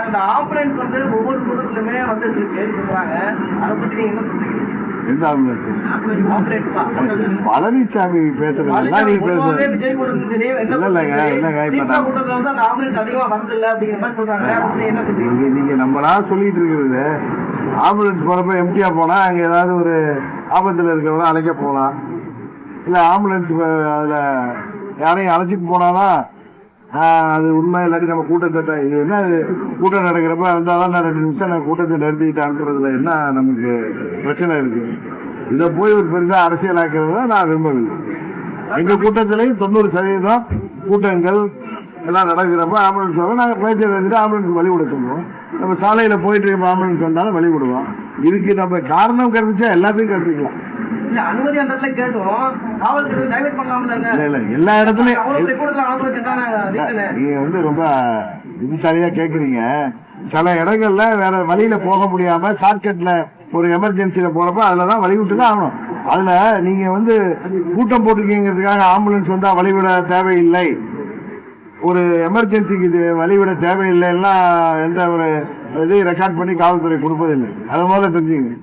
அந்த ஆம்புலன்ஸ் வந்து ஒவ்வொரு குடும்பத்திலுமே வந்து இருக்குன்னு சொல்றாங்க. அதை பத்தி நீங்க என்ன சொல்றீங்க? எந்த ஆம்புலன்ஸ் பழனிசாமி பேசுறதெல்லாம் நீங்க பேசுறது. இல்லைங்க, இல்லைங்க, இப்ப நீங்க நீங்க நம்மளா சொல்லிட்டு இருக்கிறது. ஆம்புலன்ஸ் போறப்ப எம்டியா போனா அங்க ஏதாவது ஒரு ஆபத்துல இருக்கிறவங்க அழைக்க போகலாம். இல்ல ஆம்புலன்ஸ் அதுல யாரையும் அழைச்சிட்டு போனாதான் அது உண்மை இல்லாட்டி நம்ம கூட்டத்தை இது என்ன கூட்டம் நடக்கிறப்ப வந்தாதான் நான் ரெண்டு நிமிஷம் நான் கூட்டத்தை நிறுத்திட்டு என்ன நமக்கு பிரச்சனை இருக்கு? இதை போய் ஒரு பெரிதா அரசியலாக்குறத நான் விரும்பவில்லை. எங்கள் கூட்டத்திலையும் தொண்ணூறு சதவீதம் கூட்டங்கள் எல்லாம் நடக்கிறப்ப ஆம்புலன்ஸ் வரும். நாங்கள் பேச்சை வந்துட்டு ஆம்புலன்ஸ் வழி கொடுத்துருவோம் நம்ம சாலையில் போயிட்டு இருக்க ஆம்புலன்ஸ் வந்தாலும் வழி விடுவோம் இதுக்கு நம்ம காரணம் கற்பிச்சா எல்லாத்தையும் கற்பிக்கலாம். அனுமதி அந்த இடத்துல கேட்டோம். காவல்துறை டைவர்ட் பண்ணலாம்ல இல்லை இல்லை எல்லா இடத்துலையும் நீங்க வந்து ரொம்ப புத்திசாலியா கேக்குறீங்க. சில இடங்கள்ல வேற வழியில போக முடியாம ஷார்ட்கட்ல ஒரு எமர்ஜென்சில போறப்ப அதுலதான் வழி விட்டு தான் ஆகணும். அதுல நீங்க வந்து கூட்டம் போட்டிருக்கீங்கிறதுக்காக ஆம்புலன்ஸ் வந்தா வழிவிட தேவையில்லை. ஒரு எமர்ஜென்சிக்கு இது வழிவிட தேவையில்லைன்னா எந்த ஒரு இதையும் ரெக்கார்ட் பண்ணி காவல்துறை கொடுப்பதில்லை. அது முதல்ல தெரிஞ்சுங்க.